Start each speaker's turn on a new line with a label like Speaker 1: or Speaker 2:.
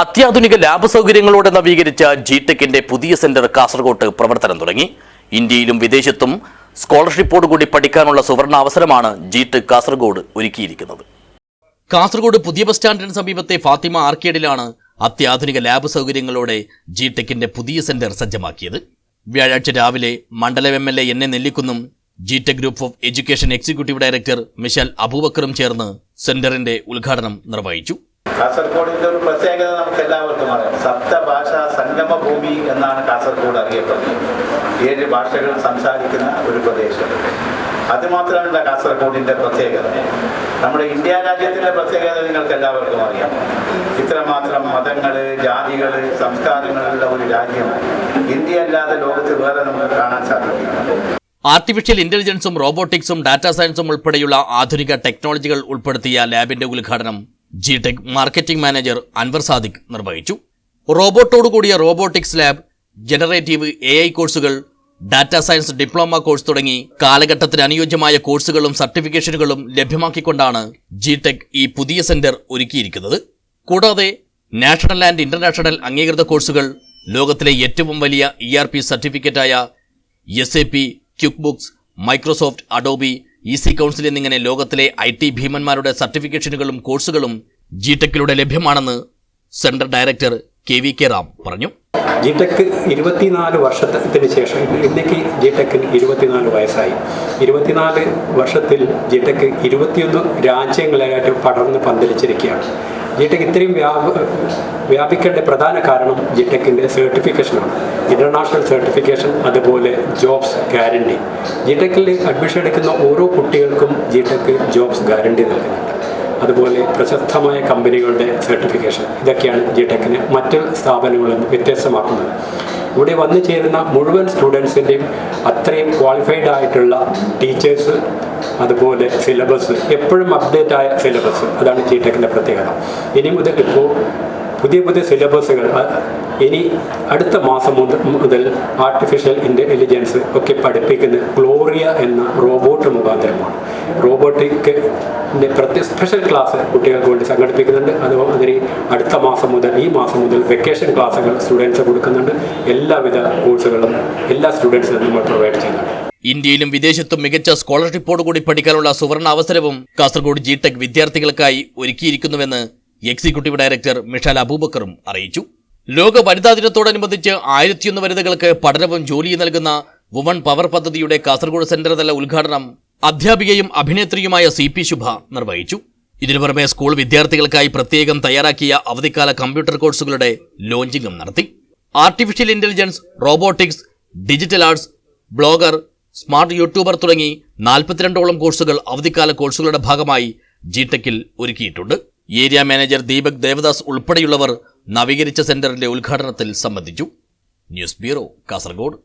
Speaker 1: അത്യാധുനിക ലാബ് സൗകര്യങ്ങളോടെ നവീകരിച്ച ജി ടെക്കിന്റെ പുതിയ സെന്റർ കാസർഗോട്ട് പ്രവർത്തനം തുടങ്ങി. ഇന്ത്യയിലും വിദേശത്തും സ്കോളർഷിപ്പോടുകൂടി പഠിക്കാനുള്ള സുവർണ അവസരമാണ് ജി ടെക് കാസർഗോഡ് ഒരുക്കിയിരിക്കുന്നത്. കാസർഗോഡ് പുതിയ ബസ് സ്റ്റാൻഡിന് സമീപത്തെ ഫാത്തിമ ആർക്കേഡിലാണ് അത്യാധുനിക ലാബ് സൗകര്യങ്ങളോടെ ജി ടെക്കിന്റെ പുതിയ സെന്റർ സജ്ജമാക്കിയത്. വ്യാഴാഴ്ച രാവിലെ മണ്ഡലം M L A N A നെല്ലിക്കുന്നും G tech group of education executive director Mishal അബൂബക്കറും ചേർന്ന് സെന്ററിന്റെ ഉദ്ഘാടനം നിർവഹിച്ചു.
Speaker 2: കാസർഗോഡിന്റെ ഒരു പ്രത്യേകത നമുക്ക് എല്ലാവർക്കും അറിയാം. സപ്തഭാഷാ സംഗമ ഭൂമി എന്നാണ് കാസർഗോഡ് അറിയപ്പെടുന്നത്. ഏഴ് ഭാഷകൾ സംസാരിക്കുന്ന ഒരു പ്രദേശം. അത് മാത്രമല്ല കാസർഗോഡിന്റെ പ്രത്യേകത. നമ്മുടെ ഇന്ത്യ രാജ്യത്തിന്റെ പ്രത്യേകത നിങ്ങൾക്ക് എല്ലാവർക്കും അറിയാം. ഇത്രമാത്രം മതങ്ങൾ ജാതികൾ സംസ്കാരങ്ങളുള്ള ഒരു രാജ്യമാണ്. ഇന്ത്യ അല്ലാതെ ലോകത്ത് വേറെ നമുക്ക് കാണാൻ സാധിക്കില്ല.
Speaker 1: ആർട്ടിഫിഷ്യൽ ഇന്റലിജൻസും റോബോട്ടിക്സും ഡാറ്റാ സയൻസും ഉൾപ്പെടെയുള്ള ആധുനിക ടെക്നോളജികൾ ഉൾപ്പെടുത്തിയ ലാബിന്റെ ഉദ്ഘാടനം G tech marketing manager Anvar Sadiq നിർവഹിച്ചു റോബോട്ടോടുകൂടിയ robotics lab generative A I കോഴ്സുകൾ ഡാറ്റ സയൻസ് ഡിപ്ലോമ കോഴ്സ് തുടങ്ങി കാലഘട്ടത്തിന് അനുയോജ്യമായ കോഴ്സുകളും സർട്ടിഫിക്കേഷനുകളും ലഭ്യമാക്കിക്കൊണ്ടാണ് ജി ടെക് ഈ പുതിയ സെന്റർ ഒരുക്കിയിരിക്കുന്നത്. കൂടാതെ നാഷണൽ ആൻഡ് ഇന്റർനാഷണൽ അംഗീകൃത കോഴ്സുകൾ ലോകത്തിലെ ഏറ്റവും വലിയ E R P സർട്ടിഫിക്കറ്റായ S A P QuickBooks Microsoft Adobe EC council എന്നിങ്ങനെ ലോകത്തിലെ ഐ ടി ഭീമന്മാരുടെ സർട്ടിഫിക്കേഷനുകളും കോഴ്സുകളും ജി ടെക്കിലൂടെ ലഭ്യമാണെന്ന് central director K V K Ram പറഞ്ഞു.
Speaker 3: ജി ടെക് ഇരുപത്തിനാല് വർഷത്തിന് ശേഷം ഇന്നേക്ക് ജി ടെക്കിന് ഇരുപത്തിനാല് വയസ്സായി. ഇരുപത്തിനാല് വർഷത്തിൽ ജി ടെക് ഇരുപത്തിയൊന്ന് രാജ്യങ്ങളായിട്ട് പടർന്ന് പന്തലിച്ചിരിക്കുകയാണ്. ജി ടെക് ഇത്രയും വ്യാപ വ്യാപിക്കേണ്ട പ്രധാന കാരണം ജി ടെക്കിന്റെ സർട്ടിഫിക്കേഷനാണ് ഇന്റർനാഷണൽ സർട്ടിഫിക്കേഷൻ അതുപോലെ ജോബ്സ് ഗ്യാരണ്ടി ജി ടെക്കിൽ അഡ്മിഷൻ എടുക്കുന്ന ഓരോ കുട്ടികൾക്കും ജി ജോബ്സ് ഗ്യാരണ്ടി നൽകുന്നുണ്ട്. അതുപോലെ പ്രശസ്തമായ കമ്പനികളുടെ സർട്ടിഫിക്കേഷൻ ഇതൊക്കെയാണ് ജി ടെക്കിന് മറ്റ് സ്ഥാപനങ്ങളിൽ നിന്ന് വ്യത്യസ്തമാക്കുന്നത്. ഇവിടെ വന്നു ചേരുന്ന മുഴുവൻ സ്റ്റുഡൻസിന്റെയും അത്രയും ക്വാളിഫൈഡ് ആയിട്ടുള്ള ടീച്ചേഴ്സ് അതുപോലെ സിലബസ് എപ്പോഴും അപ്ഡേറ്റ് ആയ സിലബസ് അതാണ് ജി ടെക്കിന്റെ പ്രത്യേകത. ഇനി മുതൽ ഇപ്പോൾ പുതിയ പുതിയ സിലബസുകൾ ഇനി അടുത്ത മാസം മുതൽ ആർട്ടിഫിഷ്യൽ ഇന്റലിജൻസ് ഒക്കെ പഠിപ്പിക്കുന്ന ഗ്ലോറിയ എന്ന റോബോട്ട് മുഖാന്തരമാണ്. റോബോട്ടിക് പ്രത്യേക സ്പെഷ്യൽ ക്ലാസ് കുട്ടികൾക്ക് വേണ്ടി സംഘടിപ്പിക്കുന്നുണ്ട്. അതുപോലെ അതിന് അടുത്ത മാസം മുതൽ ഈ മാസം മുതൽ വെക്കേഷൻ ക്ലാസ്സുകൾ സ്റ്റുഡൻസ് കൊടുക്കുന്നുണ്ട്. എല്ലാവിധ കോഴ്സുകളും എല്ലാ സ്റ്റുഡൻസിനും നമ്മൾ പ്രൊവൈഡ് ചെയ്യുന്നുണ്ട്.
Speaker 1: ഇന്ത്യയിലും വിദേശത്തും മികച്ച സ്കോളർഷിപ്പോടുകൂടി പഠിക്കാനുള്ള സുവർണ അവസരവും കാസർഗോഡ് ജി ടെക് വിദ്യാർത്ഥികൾക്കായി ഒരുക്കിയിരിക്കുന്നുവെന്ന് എക്സിക്യൂട്ടീവ് ഡയറക്ടർ മിഷാൽ അബൂബക്കറും അറിയിച്ചു. ലോക വനിതാ ദിനത്തോടനുബന്ധിച്ച് ആയിരത്തിയൊന്ന് വനിതകൾക്ക് പഠനവും ജോലിയും നൽകുന്ന വുമൺ പവർ പദ്ധതിയുടെ കാസർഗോഡ് സെന്റർ തല ഉദ്ഘാടനം അധ്യാപികയും അഭിനേത്രിയുമായ സി പി ശുഭ നിർവഹിച്ചു. ഇതിനു പുറമെ സ്കൂൾ വിദ്യാർത്ഥികൾക്കായി പ്രത്യേകം തയ്യാറാക്കിയ അവധിക്കാല കമ്പ്യൂട്ടർ കോഴ്സുകളുടെ ലോഞ്ചിങ്ങും നടത്തി. Artificial intelligence robotics digital arts blogger smart YouTuber തുടങ്ങി നാൽപ്പത്തിരണ്ടോളം കോഴ്സുകൾ അവധിക്കാല കോഴ്സുകളുടെ ഭാഗമായി ജി ടെക്കിൽ ഒരുക്കിയിട്ടുണ്ട്. ഏരിയ മാനേജർ ദീപക് ദേവദാസ് ഉൾപ്പെടെയുള്ളവർ നവീകരിച്ച സെന്ററിന്റെ ഉദ്ഘാടനത്തിൽ സംബന്ധിച്ചു. News bureau Kasaragod.